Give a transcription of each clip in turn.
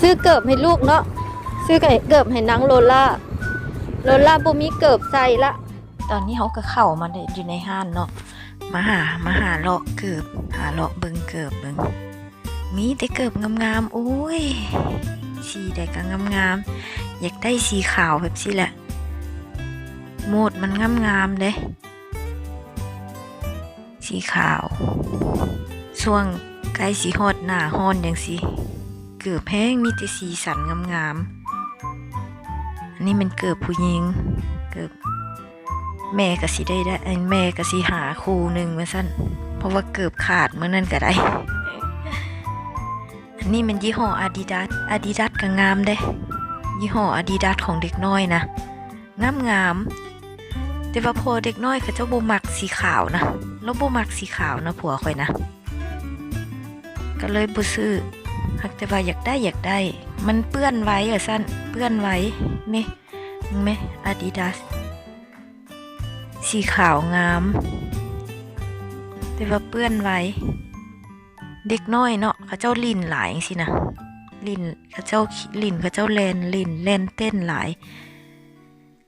ซื้อเกิบให้ลูกเนาะซื้อเกิบให้นางโลล่าโลล่าบ่มีเกิบใส่ละ ตอนนี้เขาก็เข้ามาได้อยู่ในห้านเนาะมาหามาหาเลาะเกิบหาเลาะเบิงเกิบเบิงมีแต่เกิบงามๆโอ้ยสีใดก็งามๆอยากได้สีขาวแบบสิแหละโหมดมันงามๆเด้สีขาว ช่วงใกล้สีฮอดหน้าฮอนอย่างสิ เกือบแห้งมีแต่สีสันงามๆอันนี้มันเกือบผู้หญิง เกือบแม่ก็สิได้ได้แม่ก็สิหาครูหนึ่งมาสั้นเพราะว่าเกือบขาดเมื่อนั้นก็ได้ อันนี้มันยี่ห้ออาดิดาสอาดิดาสก็งามเด้ ยี่ห้ออาดิดาสของเด็กน้อยนะงามงามๆแต่ว่าพอเด็กน้อยเขาเจ้าบ่มักสีขาวนะแล้วบ่มักสีขาวนะผัวข่อยนะ ก็เลยบ่ซื้อ หักแต่ว่าอยากได้อยากได้ มันเปื้อนไว้อะสั้นเปื้อนไว้นี่เห็นไหมอาดิดาสสีขาวงาม แต่ว่าเปื้อนไว้ เด็กน้อยเนาะเขาเจ้าลินหลายสินะลินเขาเจ้าลินเขาเจ้าแลนลินแลนเต้นหลาย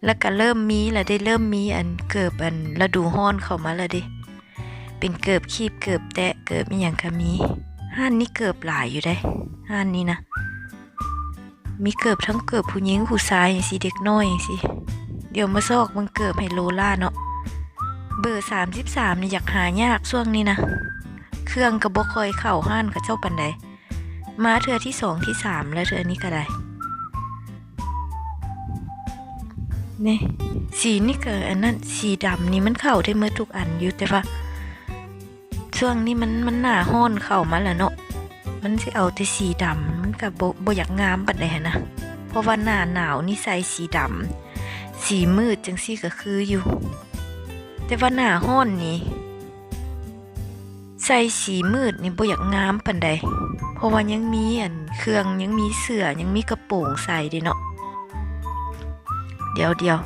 แล้วก็เริ่มมีแล้วได้เริ่มมีอันเกิบอันฤดูฮ้อนเข้ามาแล้วดิเป็นเกิบคีบเกิบแตะเกิบอีหยังก็มี ห้านนี้เกือบหลายอยู่ได้ห้านนี้นะ มีเกือบทั้งเกือบผู้หญิงผู้ชายสิเด็กน้อยสิ เดี๋ยวมาซอกมันเกือบให้โลล่าเนาะ เบอร์สามสิบสามนี่อยากหายากช่วงนี้นะ เครื่องกระบอกคอยเข่าห้านกับเจ้าปันใดมาเทือที่สองที่สามแล้วเทือนี้ก็ได้เนี่ยสีนี่เกิดอันนั้นสีดำนี่มันเข้าได้เมื่อทุกอันอยู่แต่ว่าช่วงนี้มันมันหนาห้อนเข้ามาแล้วเนาะ มันสิเอาแต่สีดำกับโบอยากงามปัดใดหั้นะ เพราะว่าหน้าหนาวนี่ใส่สีดำสีมืดจังซี่ก็คืออยู่ แต่ว่าหน้าห้อนนี่ใส่สีมืดนี่บ่อยากงามปานใด เพราะว่ายังมีอันเครื่องยังมีเสือยังมีกระโปรงใส่ด้เนาะ เดี๋ยวเดี๋ยว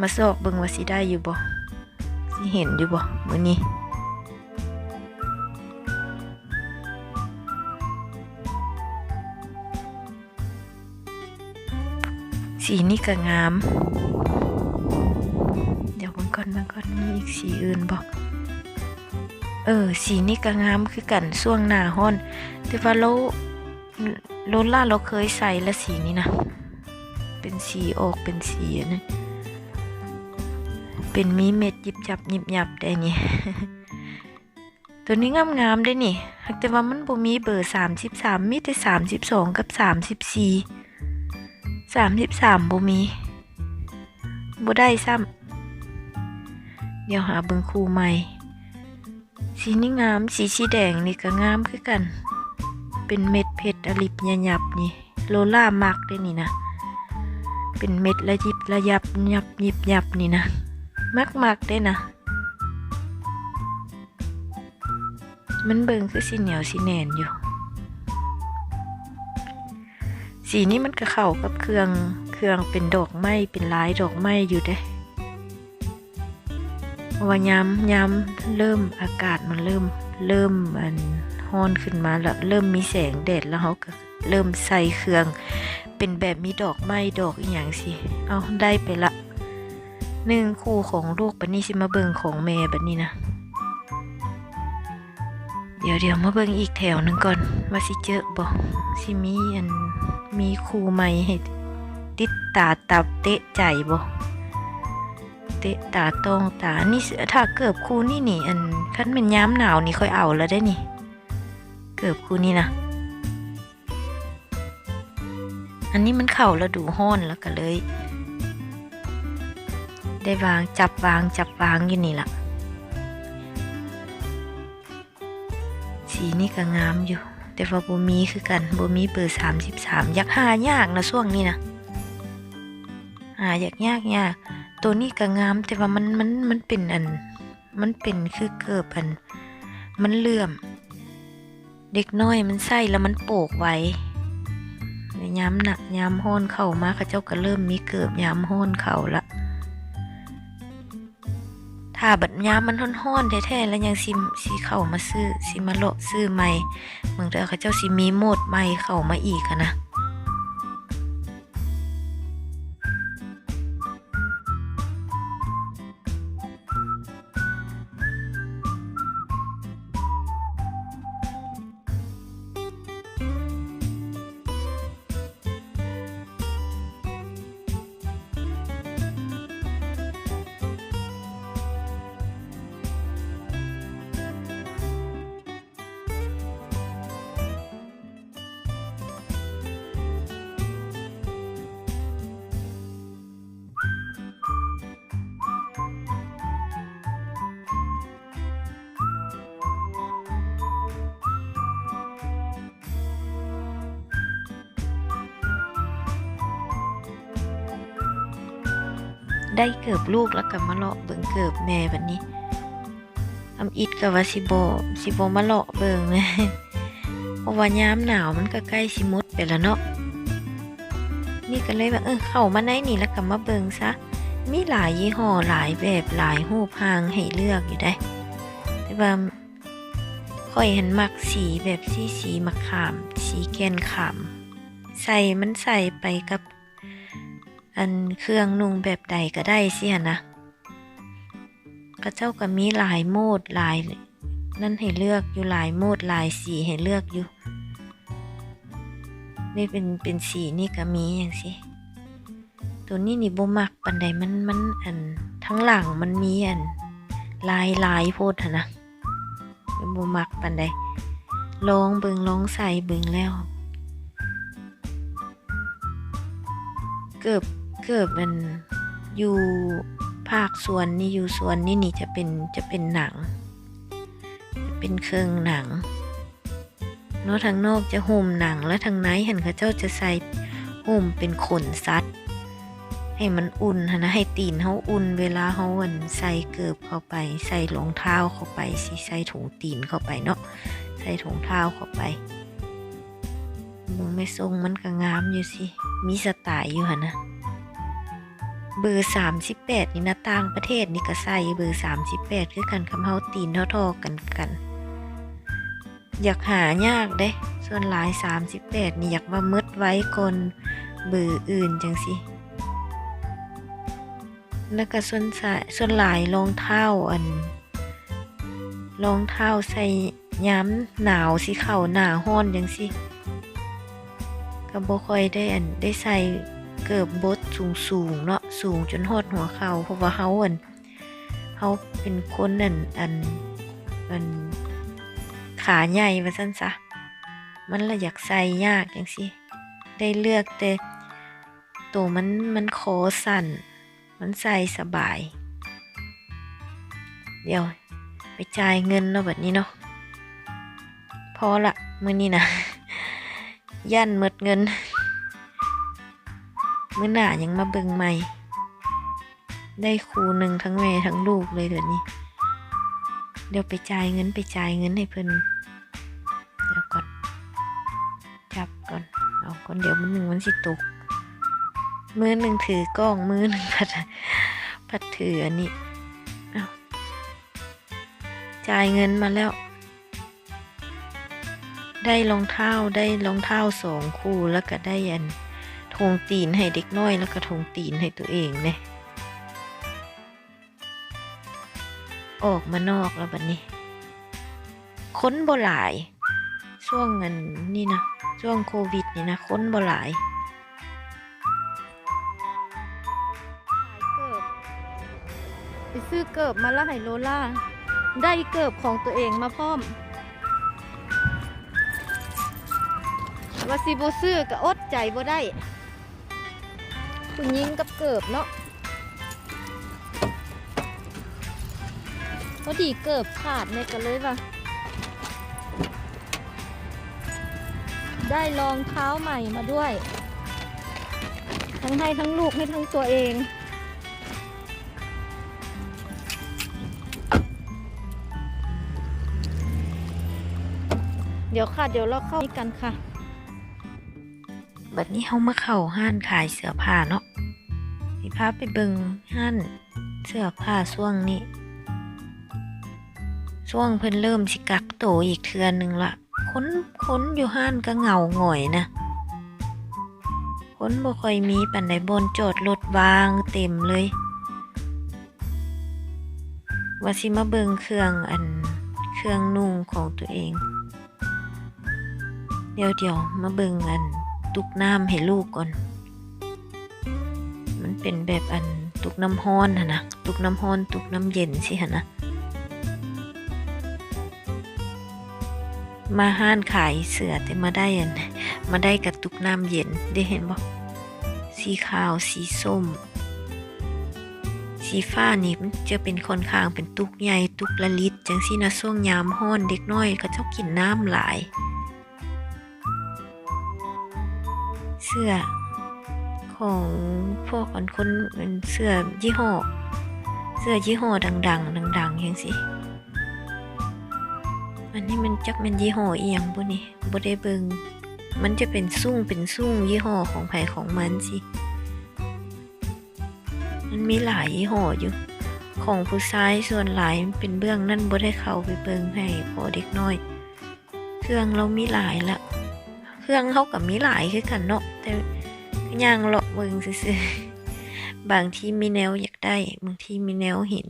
มาสอกเบิ่งว่าสิได้อยู่บ่สิเห็นอยู่บ่มื้อนี้ สีนี่ก็งาม เดี๋ยวมันก่อนมันก่อนมีอีกสีอื่นบอกเออ สีนี่ก็งามคือกันช่วงหน้าฮ้อน แต่ว่าเราโลล่าเราเคยใส่และสีนี้นะ เป็นสีออกเป็นสีนะเป็นมีเม็ดยิบจับยิบยับได้นี่ตัวนี้งามงามๆได้นี่แต่ว่ามันบ่มีเบอร์สามสิบสามมีแต่สามสิบสองกับสามสิบ สามสิบสามบ่มีบ่ได้ซ้ำเดี๋ยวหาเบิงคูใหม่ สีนี่งาม สีสีแดงนี่ก็งามคือกัน เป็นเม็ดเพชรอลิบยยับนี่ โลล่ามักได้นี่นะ เป็นเม็ดละยิบละยับยับยิบยับนี่นะ มักมักได้นะ มันเบิงคือสีเหนียวสีแน่นอยู่ สีนี้มันก็เข้ากับเครื่องเครื่องเป็นดอกไม้เป็นลายดอกไม้อยู่เด้ว่ายามยามเริ่มอากาศมันเริ่มเริ่มมันฮ้อนขึ้นมาแล้วเริ่มมีแสงแดดแล้วเขาก็เริ่มใส่เครื่อง เป็นแบบมีดอกไม้ดอกอีหยังสิเอาได้ไปละหนึ่งคู่ของลูกบันนี้สิมาเบิงของแม่บันนี้นะเดี๋ยวเดี๋ยวมาเบิ่งอีกแถวหนึ่งก่อนว่าสิเจอบ่สิมีอัน มีครูใหม่ให้ติดตาตับเตะใจบ่เตะตาตรงตา นี่เสือถ้าเกิบครูนี่นี่ อันคันเป็นย้ำหนาวนี่ค่อยเอาแล้วได้นี่ เกิบครูนี่นะอันนี้มันเข่าแล้วดูห้อนแล้วก็เลย ได้วางจับวางจับวางอยู่นี่ละสีนี่ก็งามอยู่ แต่ว่าบ่มีคือกันบ่มีเบอร์สามสิบสามอยากหายากนะช่วงนี้นะหาอยากยากยากตัวนี้ก็งาม แต่ว่ามันมันมันเป็นอัน มันเป็นคือเกิบอัน มันเลื่อม เด็กน้อยมันใส่แล้วมันโปกไว้ในย้ำหนักย้ำห้นเข่ามาเขาเจ้าก็เริ่มมีเกิบย้ำห้นเข่าละ ถ้าบัดยามมันห้อนๆแท้ๆแล้วยังสิสิเข้ามาซื้อสิมาเลาะซื้อใหม่เมืองเด้อเขาเจ้าสิมีโหมดใหม่เข้ามาอีกอะนะ ได้เกิบลูกแล้วก็มาเลาะเบิ่งเกิบแม่แบัดนี้อำอิดก็ว่าสิบ่สิบมาเลาะเบิ่งนะเพราะว่ายามหนาวมันก็ใกล้สิหมดไปแล้วเนาะนี่ก็เลยว่าเออเข้ามาในนี่แล้วก็มาเบิ่งซะมีหลายยี่ห้อหลายแบบหลายรูพางให้เลือกอยู่ได้ แต่ว่าค่อยเห็นมักสีแบบสีสีมะขาม สีแกนขาม ใส่มันใส่ไปกับ อันเครื่องนุ่งแบบใดก็ได้สิหนนะก็เจ้าก็มีหลายโมดหลาย นั่นให้เลือกอยู่หลายโมดหลายสีให้เลือกอยู่ นี่เป็นเป็นสีนี่ก็มีอย่างสิตัวนี้นี่บ่มักปันใดมันมันอันทั้งหลังมันมีอัน ลายลายโพดหั้นนะบ่มักปันใดลองเบิงลองใส่เบิงแล้ว เกือบ เกือบมันอยู่ภาคส่วนนี่อยู่ส่วนนี่นี่จะเป็นจะเป็นหนัง จะเป็นเครื่องหนังเนาะทางนอกจะห่มหนังแล้วทางในเห็นเขาเจ้าจะใส่ห่มเป็นขนสัตว์ให้มันอุ่นนะให้ตีนเขาอุ่นเวลาเขาวันใส่เกิบเข้าไป ใส่รองเท้าเข้าไปสิใส่ถุงตีนเข้าไปเนาะใส่ถุงเท้าเข้าไปมึงไม่ทรงมันก็งามอยู่สิมีสไตล์อยู่หันนะ เบอร์สามสิบแปดนี่นะต่างประเทศนี่ก็ใส่เบอร์สามสิบแปดคือกันคำเฮาตีนเท่าๆกันกัน อยากหายากเด้ ส่วนหลาย 38 นี่อยากว่ามืดไว้ก่อนเบืออื่นจังสิแล้วก็ส่วนสายส่วนหลายรองเท้าอันรองเท้าใส่ย้ำหนาวสิเข่าหนาห้อนจังสิก็บ่ค่อยได้อันได้ใส่ เกิบบดสูงสูงๆเนาะสูงจนหอดหัวเข่าเพราะว่าเฮาอันเฮาเป็นคนอันอันอันขาใหญ่ว่าซั่นซะมันละอยากใส่ยากจังสิได้เลือกแต่ตัวมันมันคอสั่น มันใส่สบาย เดี๋ยวไปจ่ายเงินเนาะแบบนี้เนาะพอละมือนี้นะย่นหมดเงิน มื้อหน้ายังมาเบิ่งใหม่ ได้ครูหนึ่งทั้งแม่ทั้งลูกเลยเดี๋ยวนี้ เดี๋ยวไปจ่ายเงินไปจ่ายเงินให้เพิ่นเดี๋ยวก่อน จับก่อน เอาก่อนเดี๋ยวมันหนึ่งมันสิตก มือหนึ่งถือกล้องมือหนึ่งพัดพัดถืออันนี้เอาจ่ายเงินมาแล้วได้รองเท้าได้รองเท้าสองคู่แล้วก็ได้อัน ทงตีนให้เด็กน้อยแล้วก็ทงตีนให้ตัวเองเนี่ยออกมานอกแล้วบัดนี้ ค้นบ่หลาย ช่วงเงินนี่นะ ช่วงโควิดนี่นะ ค้นบ่หลายขายเกิบไปซื้อเกิบมาแล้วให้โลล่า ได้เกิบของตัวเองมาพร้อมว่าสิบซื้อก็อดใจบ่ได้ คุณยิงกับเกิบเนาะพอดีเกิบขาดเนี่ยก็เลยว่าได้รองเท้าใหม่มาด้วย ทั้งให้ทั้งลูกให้ทั้งตัวเองเดี๋ยวค่ะ เดี๋ยวเราเข้ากันค่ะ บัดนี้เฮามาเข้าห้านขายเสื้อผ้าเนาะสิพาไปเบิงห้านเสื้อผ้าช่วงนี้ ช่วงเพิ่นเริ่มสิกักโตอีกเทือนหนึ่งละค้นค้นอยู่ห้านก็เหงาหงอยนะค้นบ่ค่อยมีปันใดบนจอดรถวางเต็มเลย ว่าสิมาเบิงเครื่องอันเครื่องนุ่งของตัวเอง เดี๋ยวเดี๋ยวมาเบิงอัน ตุกน้ำให้ลูกก่อน มันเป็นแบบอันตุกน้ำห้อนหะนะตุกน้ำห้อนตุกน้ำเย็นสิหะนะ มาห้านขายเสือแต่มาได้อันมาได้กับตุกน้ำเย็นได้เห็นบ่สีขาวสีส้ม สีฟ้านี่มันจะเป็นค่อนข้างเป็นตุกใหญ่ตุกละลิตจังซี่นะช่วงยามห้อนเด็กน้อยก็ชอบกินน้ำหลาย สื้อของพวกอันคนเป็นเสื้อยี่ห้อ เสื้อยี่ห้อดังๆ ดังๆอย่างสิอันนี้มันจักเป็นยี่ห้ออีหยังบ่นี่บ่ได้เบิงมันจะเป็นซุ่งเป็นซุ่งยี่ห้อของไผของมันสิมันมีหลายยี่ห้ออยู่ ของผู้ชายส่วนหลายเป็นเบื้องนั่นบ่ได้เข้าไปเบิงให้พอเด็กน้อย เครื่องเรามีหลายละ เครื่องเขากับมีหลายคือกันเนาะแต่ย่างเลาะเบิงซื่อๆบางที่มีแนวอยากได้ บางที่มีแนวเห็น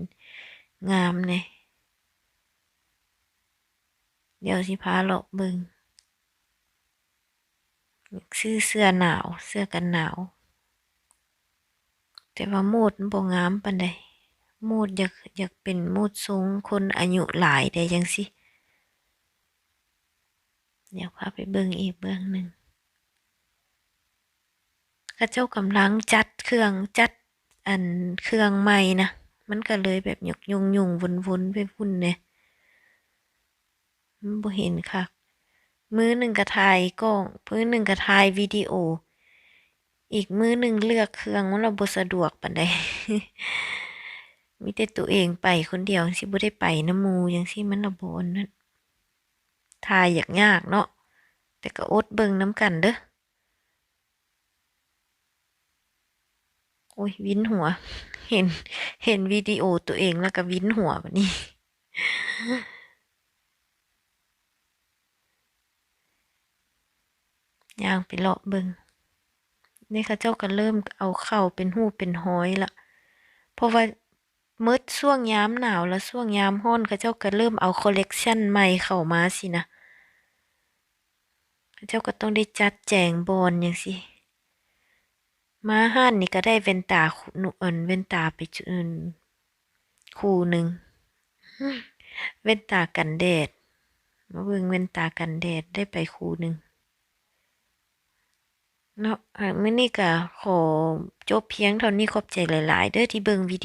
งามเนี่ยเดี๋ยวสิพาเลาะเบิงซื้อเสื้อหนาวเสื้อกันหนาว แต่ว่าโมดมันบ่งามปานใดโมดอยากอยากเป็นโมดทรงคนอายุหลายได้จังสิ เดี๋ยวพาไปเบิ่งอีกเบื้องหนึ่งเข้าเจ้ากำลังจัดเครื่องจัดอันเครื่องใหม่นะ มันก็เลยแบบหยกยุงยุงวนวนไปพุ่นเนี่ยมันบ่เห็นค่ะ มือหนึ่งก็ถ่ายกล้องมือหนึ่งก็ถ่ายวิดีโอ อีกมือหนึ่งเลือกเครื่องมันเราบ่สะดวกปานใดมีแต่ตัวเองไปคนเดียวสิบ่ได้ไปน้ำมูจังซี่มันระบนนั่น ถ่ายอยากยากเนาะแต่ก็อดเบิ่งน้ำกันเด้อโอ้ยวินหัว เห็นเห็นวิดีโอตัวเองแล้วก็วินหัวแบบนี้ย่างไปเลาะเบิงนี่เขาเจ้าก็เริ่มเอาเข้าเป็นหูเป็นห้อยละเพราะว่ามืดช่วงยามหนาวแล้วช่วงยามร้อนเขาเจ้าก็เริ่มเอาคอลเลกชันใหม่เข้ามาสินะ เจ้าก็ต้องได้จัดแจงบอลอย่างสิมาห้านนี่ก็ได้เวนตาหนุเอินเวนตาไปจุนคู่หนึ่งเวนตากันแดดมาเบิ่งเวนตากันแดดได้ไปคู่หนึ่งเนาะอะมื้อนี้ก็ขอจบเพียงเท่านี้ขอบใจหลาย ๆ เด้อที่เบิ่งวิดี